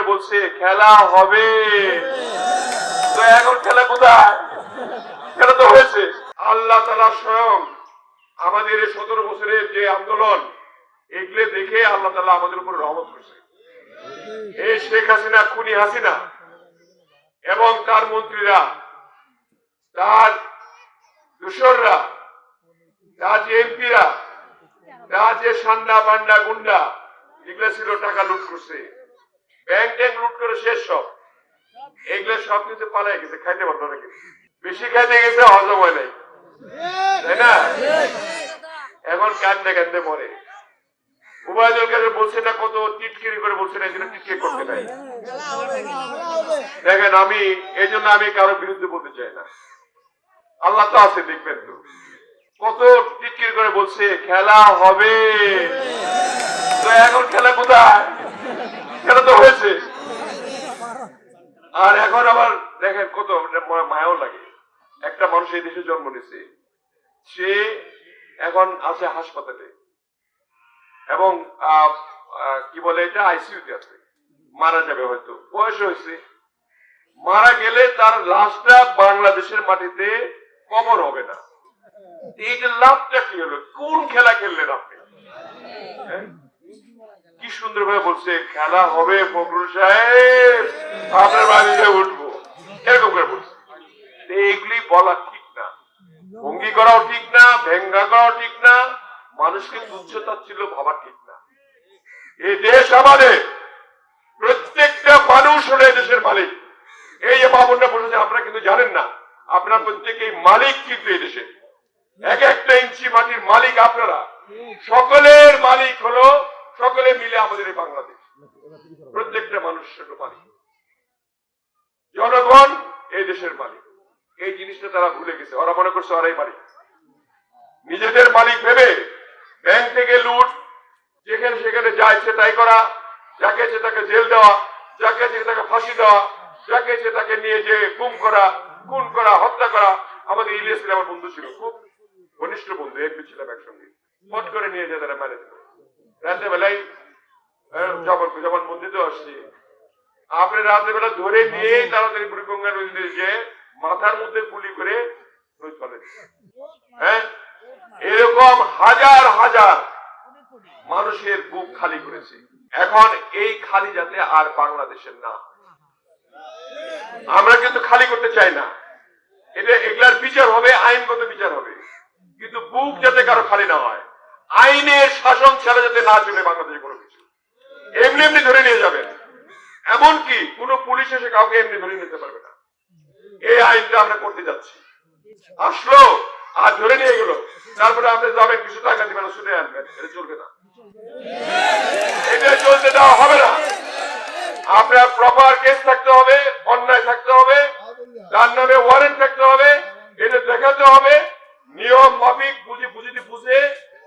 করে বলছে, খেলা হবে। তো এখন খেলা কোথায়? খেলা তো হয়েছে। আল্লাহ তালা স্বয়ং আমাদের এই সতেরো বছরের যে আন্দোলন, এগুলো দেখে আল্লাহ তালা আমাদের উপর রহমত করছে। এই শেখ হাসিনা, খুনি হাসিনা এবং তার মন্ত্রীরা, তার দূষররা তার যে এমপিরা, তার যে সান্ডা বান্ডা গুন্ডা, এগুলো ছিল টাকা লুট করছে। ব্যাংক লুট করে শেষ সব। এগুলো সব কিছু পালাই গেছে, খাইতে পারতো বেশি খাইতে গেছে, হজম হয় নাই। তাই না? এখন কান্দে কান্দে মরে। বলছে না, কত টিটকিরি করে বলছে না এখানে টিটকে করতে নাই। দেখেন, আমি, এই জন্য আমি কারও বিরুদ্ধে বলতে চাই না। আল্লাহ তো আছে, দেখবেন তো। কত টিটকিরি করে বলছে, খেলা হবে। তো এখন খেলা কোথায়? খেলা তো হয়েছে। আর এখন আবার দেখেন কত মায়াও লাগে। একটা মানুষ এই দেশে জন্ম নিছে সে এখন আছে হাসপাতালে। এবং কি বলে এটা? আইসিইউতে আছে। মারা যাবে হয়তো। বয়স হয়েছে। মারা গেলে তার লাশটা বাংলাদেশের মাটিতে কবর হবে না। এইটা লাভটা কি হলো? কোন খেলা খেললেন আপনি? হ্যাঁ? সুন্দর ভাবে বলছে, খেলা হবে ফখরুল সাহেব। আপনার বাড়িতে উঠবো। এরকম করে বলছে। এইগুলি বলা ঠিক না। ভঙ্গি করাও ঠিক না, ভেঙ্গা করাও ঠিক না। মানুষকে তুচ্ছ তাচ্ছিল্য ভাবা ঠিক না। এই দেশ আমাদের। প্রত্যেকটা মানুষ হলো দেশের মালিক। এই যে বাবনটা বসেছে, আপনারা কিন্তু জানেন না। আপনারা প্রত্যেকেই মালিক কিন্তু এই দেশে। এক একটা ইঞ্চি মাটির মালিক আপনারা। সকলের মালিক হলো সকলে মিলে আমাদের এই বাংলাদেশ। প্রত্যেকটা মানুষের মালিক। জনগণ এই দেশের মালিক। এই জিনিসটা তারা ভুলে গেছে। ওরা মনে করছে ওরাই মালিক। নিজেদের মালিক ভেবে ব্যাংক থেকে লুট, যেখানে সেখানে যা ইচ্ছে তাই করা, যাকে ইচ্ছে তাকে জেল দেওয়া, যাকে ইচ্ছে তাকে ফাঁসি দেওয়া, যাকে ইচ্ছে তাকে নিয়ে যে গুম করা, খুন করা, হত্যা করা, আমাদের ইলিয়াস আমার বন্ধু ছিল খুব ঘনিষ্ঠ বন্ধু এমপি ছিলাম একসঙ্গে। ফট করে নিয়ে যেয়ে তারা মেরে দিল। রাতে বেলায় যখন যখন মন্দিরে আসছি আপনি রাতে বেলা ধরে নিয়ে তাড়াতাড়ি বুড়িগঙ্গা নদীতে যে মাথার মধ্যে গুলি করে হ্যাঁ এরকম হাজার হাজার মানুষের বুক খালি করেছে। এখন এই খালি যাতে আর বাংলাদেশের না। আমরা কিন্তু খালি করতে চাই না। এটা এগুলার বিচার হবে আইনগত বিচার হবে। কিন্তু বুক যাতে কারও খালি না হয়। আইনের শাসন ছাড়া যাতে না চলে বাংলাদেশে কোনো কিছু। এমনি এমনি ধরে নিয়ে যাবেন এমনকি কোনো পুলিশ এসে কাউকে এমনি ধরে নিতে পারবে না। এই আইনটা আমরা করতে যাচ্ছি। আসলো, আর ধরে নিয়ে গেল। তারপরে আপনি যাবেন, কিছু টাকা দিবেন, শুনে আনবেন। এটা চলবে না। এটা চলতে দেওয়া হবে না। আপনার প্রপার কেস থাকতে হবে, অন্যায় থাকতে হবে, তার নামে ওয়ারেন্ট থাকতে হবে, এটা দেখাতে হবে। নিয়ম, মাফিক, বুঝি, বুঝিতে বুঝে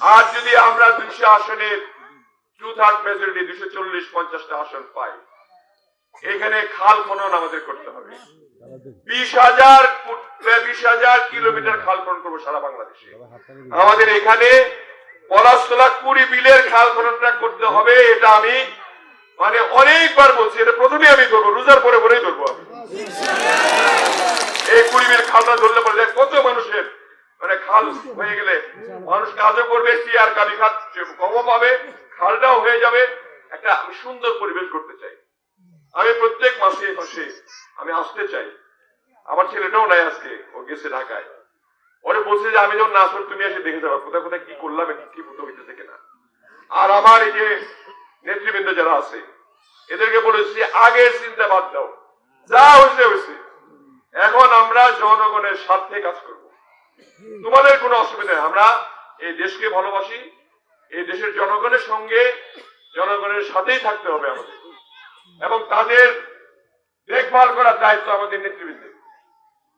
আর যদি আমরা দুইশো আসনের টু থার্ড মেজরিটি দুশো চল্লিশ পঞ্চাশটা আসন পাই, এখানে খাল খনন আমাদের করতে হবে। বিশ হাজার বিশ হাজার কিলোমিটার খাল খনন করব সারা বাংলাদেশে। আমাদের এখানে পলাশতলা কুড়ি বিলের খাল খননটা করতে হবে, এটা আমি মানে অনেকবার বলছি, এটা প্রথমে আমি ধরবো, রোজার পরে পরেই ধরবো আমি। এই কুড়ি বিল খালটা ধরলে পরে কত মানুষের মানে খাল হয়ে গেলে মানুষ কাজও করবে টিয়ার কালি খাত কমও পাবে, খালটাও হয়ে যাবে। একটা আমি সুন্দর পরিবেশ করতে চাই। আমি প্রত্যেক মাসে মাসে আমি আসতে চাই। আমার ছেলেটাও নাই আজকে, ও গেছে ঢাকায়। ওরে বলছে যে, আমি যখন না আসলে তুমি এসে দেখে যাব কোথায় কোথায় কি করলাম কি বুদ্ধ হইতেছে কিনা? আর আমার এই যে নেতৃবৃন্দ যারা আছে, এদেরকে বলেছি আগের চিন্তা বাদ দাও। যা হয়েছে হয়েছে এখন আমরা জনগণের স্বার্থে কাজ করব। তোমাদের কোনো অসুবিধা আমরা এই দেশকে ভালোবাসি, এই দেশের জনগণের সঙ্গে জনগণের সাথেই থাকতে হবে আমাদের। এবং তাদের দেখভাল করার দায়িত্ব আমাদের নেতৃবৃন্দের।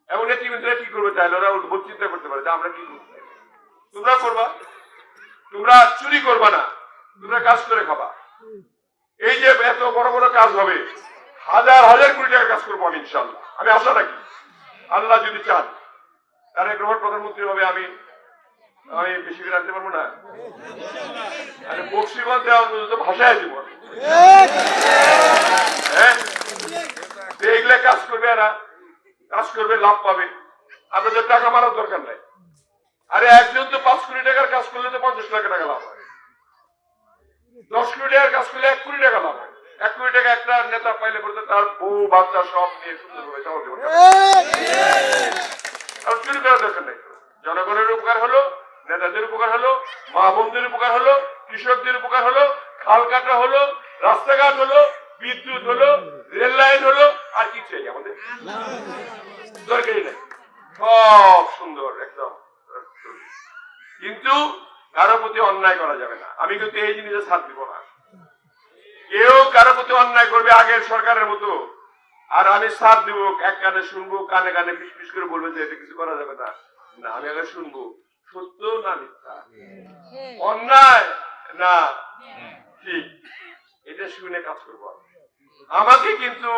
এবং নেতৃবৃন্দরা কি করবে চাইলে ওরা উদ্ভুত চিন্তা করতে পারে আমরা কি করব। তোমরা করবা। তোমরা চুরি করবা না। তোমরা কাজ করে খাবা। এই যে এত বড় বড় কাজ হবে, হাজার হাজার কোটি টাকার কাজ করব আমি ইনশাল্লাহ আমি আশা রাখি। আল্লাহ যদি চান। তারেক রহমান প্রধানমন্ত্রী হবে আমি। আমি বেশি করে রাখতে পারব না। আরে দেওয়ার মতো ভাষায় দিব হ্যাঁ? এইগুলা কাজ করবে এরা, কাজ করবে, লাভ পাবে। আপনাদের টাকা মারার দরকার নাই। আরে একজন তো পাঁচ কোটি টাকার কাজ করলে তো পঞ্চাশ লাখ টাকা লাভ হয়। দশ কোটি টাকার কাজ করলে এক কোটি টাকা লাভ হয়। এক কোটি টাকা একটা নেতা পাইলে পড়তে তার বউ, বাচ্চা সব নিয়ে সুন্দরভাবে চাওয়া চুরি দরকার জনগণের উপকার হলো, নেতাদের উপকার হলো মা বোনদের উপকার হলো, কৃষকদের উপকার হলো, খাল কাটা হলো, রাস্তাঘাট হলো, বিদ্যুৎ হলো, রেল লাইন হলো, আর কি চাই আমাদের। দরকারই নেই। সব সুন্দর, একদম। কিন্তু কারও প্রতি অন্যায় করা যাবে না। আমি কিন্তু এই জিনিসে ছাড় দিব না। কেউ কারও প্রতি অন্যায় করবে আগের সরকারের মতো। আর আমি সাথ দিব, এক কানে শুনব, কানে কানে ফিস ফিস করে বলবে যে এটা কিছু করা যাবে না। না, আমি আগে শুনব। সত্য না মিথ্যা? অন্যায়? না। ঠিক। এটা শুনে কাজ করব আমাকে কিন্তু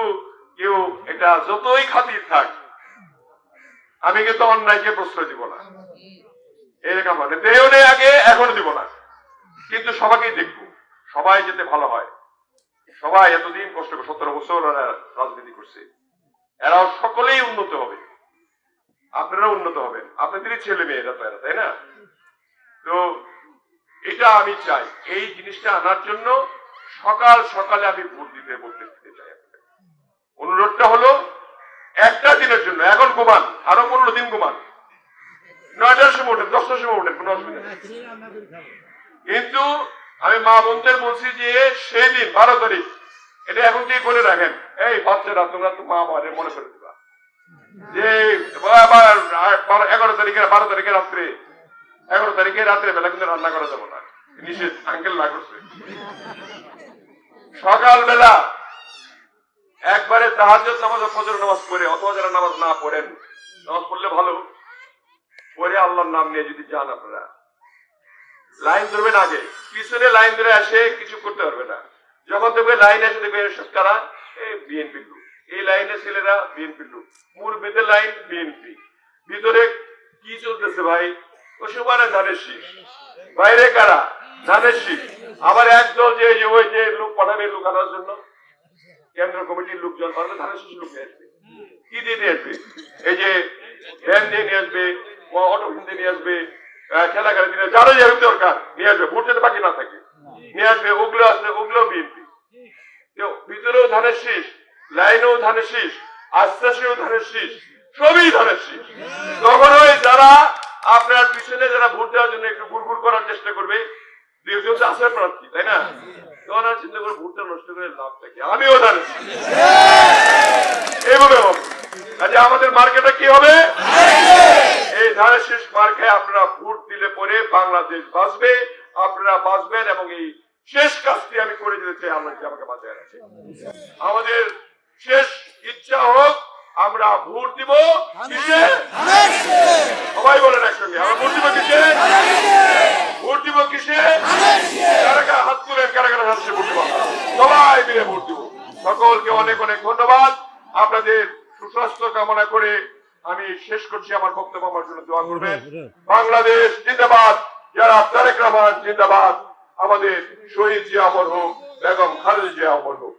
কেউ এটা যতই খাতির থাক, আমি কিন্তু অন্যায়কে প্রশ্রয় দিব না। এরকম মানে দেও নেই আগে, এখনও দিব না। কিন্তু সবাইকেই দেখব। সবাই যেতে ভালো হয়। সবাই এতদিন কষ্ট করে সতেরো বছর রাজনীতি করছে। এরাও সকলেই উন্নত হবে। আপনারা উন্নত হবেন। আপনাদেরই ছেলে মেয়েরা তো এরা, তাই না? তো এটা আমি চাই, এই জিনিসটা আনার জন্য সকাল সকালে আমি ভোট দিতে বলতে দিতে চাই অনুরোধটা হলো, একটা দিনের জন্য, এখন ঘুমান, আরও পনেরো দিন ঘুমান। নয়টার সময় ওঠেন, দশটার সময় ওঠেন, কোনো অসুবিধা কিন্তু আমি মা বোনদের বলছি যে সেদিন বারো তারিখ। এটা এখন থেকে করে রাখেন। এই বাচ্চারা, তোমরা তো মা বাবারে মনে করে দিবা। যে এগারো তারিখে বারো তারিখে রাত্রে, এগারো তারিখে রাত্রে বেলা কিন্তু রান্না করা যাবে না। নিষেধ আঙ্কেল না করছে। সকালবেলা একবারে তাহাজ্জুদ নামাজ ফজর নামাজ পড়ে, অথবা যারা নামাজ না পড়েন, নামাজ পড়লে ভালো। পরে আল্লাহর নাম নিয়ে যদি যান আপনারা। লাইন ধরবেন আগে। পিছনে লাইন ধরে আসে, কিছু করতে পারবে না। যখন দেখবে লাইন আসে দেখবে এসব কারা এই বিএনপি লোক। এই লাইনের ছেলেরা বিএনপি লোক। মুরব্বীদের লাইন বিএনপি। ভিতরে কি চলতেছে ভাই? ও সুমানে ধানের শীষ। বাইরে কারা? ধানের শীষ। আবার একদল যে ওই যে লোক পাঠাবে লোক আনার জন্য। কেন্দ্র কমিটির লোকজন পাঠাবে, ধানের শীষ লোক নিয়ে আসবে। কি দিয়ে নিয়ে আসবে? এই যে ভ্যান দিয়ে নিয়ে আসবে, অটো দিয়ে নিয়ে আসবে আহ, খেলা খেলা দিয়ে যারা যাবে দরকার নিয়ে আসবে ভোট যাতে বাকি না থাকে। নিয়ে আসবে ওগুলো আসবে ওগুলো বিএনপি। ভিতরেও ধানের শীষ লাইনেও ধানের শীষ আশ্বাসেও ধানের শীষ সবই ধানের শীষ। তখন ওই যারা আপনার পিছনে যারা ভোট দেওয়ার জন্য একটু গুড় করার চেষ্টা করবে দুজন তো আসার প্রার্থী তাই না? তখন আর চিন্তা করে ভোটটা নষ্ট করে লাভটা কি আমিও ধানের শীষ। এইভাবে হবে। কাজে আমাদের মার্কেটে কি হবে? এই ধানের শীষ মার্কে আপনারা ভোট দিলে পরে বাংলাদেশ বাঁচবে, আপনারা বাঁচবেন এবং এই শেষ কাজটি আমি করে দিতে চাই, আল্লাহ আমাকে বাঁচায় রাখে আমাদের শেষ ইচ্ছা হোক, আমরা ভোট দিব সবাই বলেন একসঙ্গে, আমরা ভোট দিব কিসে? ভোট দিব কিসে? কারা কারা হাত তুলেন, কারা কারা হাত ভোট দিব সবাই মিলে ভোট দিব। সকলকে অনেক অনেক ধন্যবাদ আপনাদের সুস্বাস্থ্য কামনা করে আমি শেষ করছি আমার বক্তব্য আমার জন্য দোয়া করবেন। বাংলাদেশ জিন্দাবাদ যারা তারেক রহমান জিন্দাবাদ আমাদের শহীদ জিয়া অমর হোক বেগম খালেদ জিয়া অমর হোক।